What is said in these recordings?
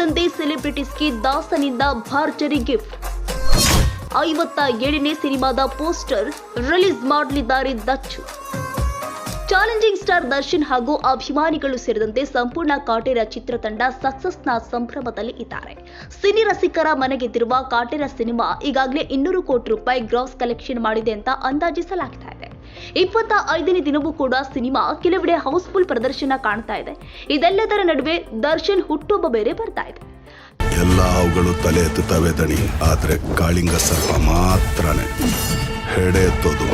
ಸಿನಿಮಾದಂತೆ ಸೆಲೆಬ್ರಿಟೀಸ್ಗೆ ದಾಸನಿಂದ ಭಾರ್ಜರಿ gift. ಐವತ್ತ ಏಳನೇ ಸಿನಿಮಾದ ಪೋಸ್ಟರ್ ರಿಲೀಸ್ ಮಾಡಲಿದ್ದಾರೆ ದಚ್ಚು. ಚಾಲೆಂಜಿಂಗ್ ಸ್ಟಾರ್ ದರ್ಶನ್ ಹಾಗೂ ಅಭಿಮಾನಿಗಳು ಸೇರಿದಂತೆ ಸಂಪೂರ್ಣ ಕಾಟೇರ ಚಿತ್ರತಂಡ ಸಕ್ಸಸ್ನ ಸಂಭ್ರಮದಲ್ಲಿ ಇದ್ದಾರೆ. ಸಿನಿ ರಸಿಕರ ಮನೆಗೆದ್ದಿರುವ ಕಾಟೇರ ಸಿನಿಮಾ ಈಗಾಗಲೇ ಇನ್ನೂರು ಕೋಟಿ ರೂಪಾಯಿ ಗ್ರಾಸ್ ಕಲೆಕ್ಷನ್ ಮಾಡಿದೆ ಅಂತ ಅಂದಾಜಿಸಲಾಗ್ತಾ ಇದೆ. ಇಪ್ಪತ್ತ ಐದನೇ ದಿನವೂ ಕೂಡ ಸಿನಿಮಾ ಕೆಲವೆಡೆ ಹೌಸ್ಫುಲ್ ಪ್ರದರ್ಶನ ಕಾಣ್ತಾ ಇದೆ. ಇದೆಲ್ಲದರ ನಡುವೆ ದರ್ಶನ್ ಹುಟ್ಟುಹಬ್ಬ ಬೇರೆ ಬರ್ತಾ ಇದೆ. ಎಲ್ಲ ಹಾವುಗಳು ತಲೆ ಎತ್ತುತ್ತವೆ ದಣಿ. ಆದ್ರೆ ಕಾಳಿಂಗ ಸರ್ಪ ಮಾತ್ರನೇ. ಹೆಡೆ ಎತ್ತೋದು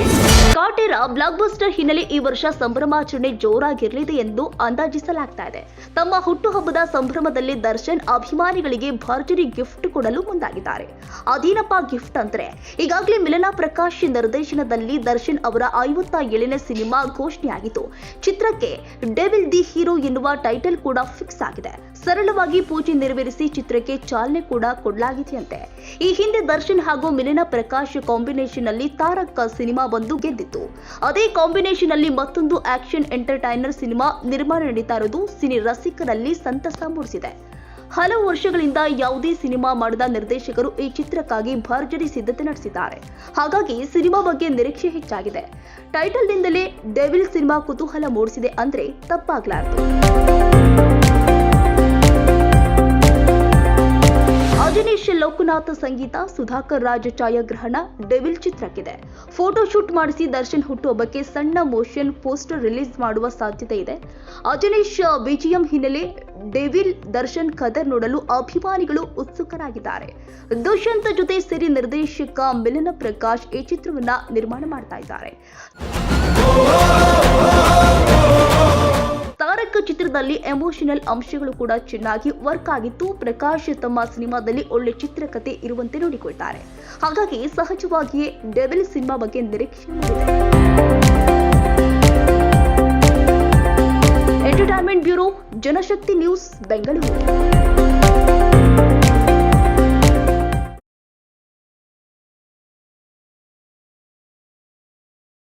ಕಾಟೇರ ಬ್ಲಾಕ್ ಬಸ್ಟರ್ ಹಿನ್ನೆಲೆ ಈ ವರ್ಷ ಸಂಭ್ರಮಾಚರಣೆ ಜೋರಾಗಿರಲಿದೆ ಎಂದು ಅಂದಾಜಿಸಲಾಗ್ತಾ ಇದೆ ತಮ್ಮ ಹುಟ್ಟುಹಬ್ಬದ ಸಂಭ್ರಮದಲ್ಲಿ ದರ್ಶನ್ ಅಭಿಮಾನಿಗಳಿಗೆ ಭರ್ಜರಿ ಗಿಫ್ಟ್ ಕೊಡಲು ಮುಂದಾಗಿದ್ದಾರೆ. ಅದೇನಪ್ಪ ಗಿಫ್ಟ್ ಅಂದ್ರೆ, ಈಗಾಗಲೇ ಮಿಲನಾ ಪ್ರಕಾಶ್ ನಿರ್ದೇಶನದಲ್ಲಿ ದರ್ಶನ್ ಅವರ ಐವತ್ತ ಏಳನೇ ಸಿನಿಮಾ ಘೋಷಣೆಯಾಗಿತ್ತು. ಚಿತ್ರಕ್ಕೆ ಡೆವಿಲ್ ದಿ ಹೀರೋ ಎನ್ನುವ ಟೈಟಲ್ ಕೂಡ ಫಿಕ್ಸ್ ಆಗಿದೆ. ಸರಳವಾಗಿ ಪೂಜೆ ನೆರವೇರಿಸಿ ಚಿತ್ರಕ್ಕೆ ಚಾಲನೆ ಕೂಡ ಕೊಡಲಾಗಿದೆಯಂತೆ. ಈ ಹಿಂದೆ ದರ್ಶನ್ ಹಾಗೂ ಮಿಲಿನ ಪ್ರಕಾಶ್ ಕಾಂಬಿನೇಷನ್ ಅಲ್ಲಿ ತಾರಕ್ ಸಿನಿಮಾ ಬಂದು ಗೆದ್ದಿತ್ತು. ಅದೇ ಕಾಂಬಿನೇಷನ್ ಅಲ್ಲಿ ಮತ್ತೊಂದು ಆಕ್ಷನ್ ಎಂಟರ್ಟೈನರ್ ಸಿನಿಮಾ ನಿರ್ಮಾಣ ನಡೀತಾ ಇರೋದು ಸಿನಿ ರಸಿಕರಲ್ಲಿ ಸಂತಸ ಮೂಡಿಸಿದೆ. ಹಲವು ವರ್ಷಗಳಿಂದ ಯಾವುದೇ ಸಿನಿಮಾ ಮಾಡದ ನಿರ್ದೇಶಕರು ಈ ಚಿತ್ರಕ್ಕಾಗಿ ಭರ್ಜರಿ ಸಿದ್ಧತೆ ನಡೆಸಿದ್ದಾರೆ. ಹಾಗಾಗಿ ಸಿನಿಮಾ ಬಗ್ಗೆ ನಿರೀಕ್ಷೆ ಹೆಚ್ಚಾಗಿದೆ. ಟೈಟಲ್ನಿಂದಲೇ ಡೆವಿಲ್ ಸಿನಿಮಾ ಕುತೂಹಲ ಮೂಡಿಸಿದೆ ಅಂದ್ರೆ ತಪ್ಪಾಗ್ಲಾರ್ದು. ಲೋಕನಾಥ್ ಸಂಗೀತ ಸುಧಾಕರ್ ರಾಜ್ ಛಾಯಾಗ್ರಹಣ ಡೆವಿಲ್ ಚಿತ್ರಕ್ಕಿದೆ. ಫೋಟೋ ಶೂಟ್ ಮಾಡಿಸಿ ದರ್ಶನ್ ಹುಟ್ಟುಹಬ್ಬಕ್ಕೆ ಸಣ್ಣ ಮೋಷನ್ ಪೋಸ್ಟರ್ ರಿಲೀಸ್ ಮಾಡುವ ಸಾಧ್ಯತೆ ಇದೆ. ಅಜನೇಶ್ ಬಿಜಿಎಂ ಹಿನ್ನೆಲೆ ಡೆವಿಲ್ ದರ್ಶನ್ ಕದರ್ ನೋಡಲು ಅಭಿಮಾನಿಗಳು ಉತ್ಸುಕರಾಗಿದ್ದಾರೆ. ದುಷ್ಯಂತ್ ಜೊತೆ ಸೇರಿ ನಿರ್ದೇಶಕ ಮಿಲನ ಪ್ರಕಾಶ್ ಈ ಚಿತ್ರವನ್ನ ನಿರ್ಮಾಣ ಮಾಡ್ತಾ ಇದ್ದಾರೆ. ಚಿತ್ರದಲ್ಲಿ ಎಮೋಷನಲ್ ಅಂಶಗಳು ಕೂಡ ಚೆನ್ನಾಗಿ ವರ್ಕ್ ಆಗಿತ್ತು ಪ್ರಕಾಶ್ ತಮ್ಮ ಸಿನಿಮಾದಲ್ಲಿ ಒಳ್ಳೆ ಚಿತ್ರಕಥೆ ಇರುವಂತೆ ನೋಡಿಕೊಳ್ತಾರೆ. ಹಾಗಾಗಿ ಸಹಜವಾಗಿಯೇ ಡೆವಿಲ್ ಸಿನಿಮಾ ಬಗ್ಗೆ ನಿರೀಕ್ಷೆ entertainment bureau, Janashakti news, Bengaluru.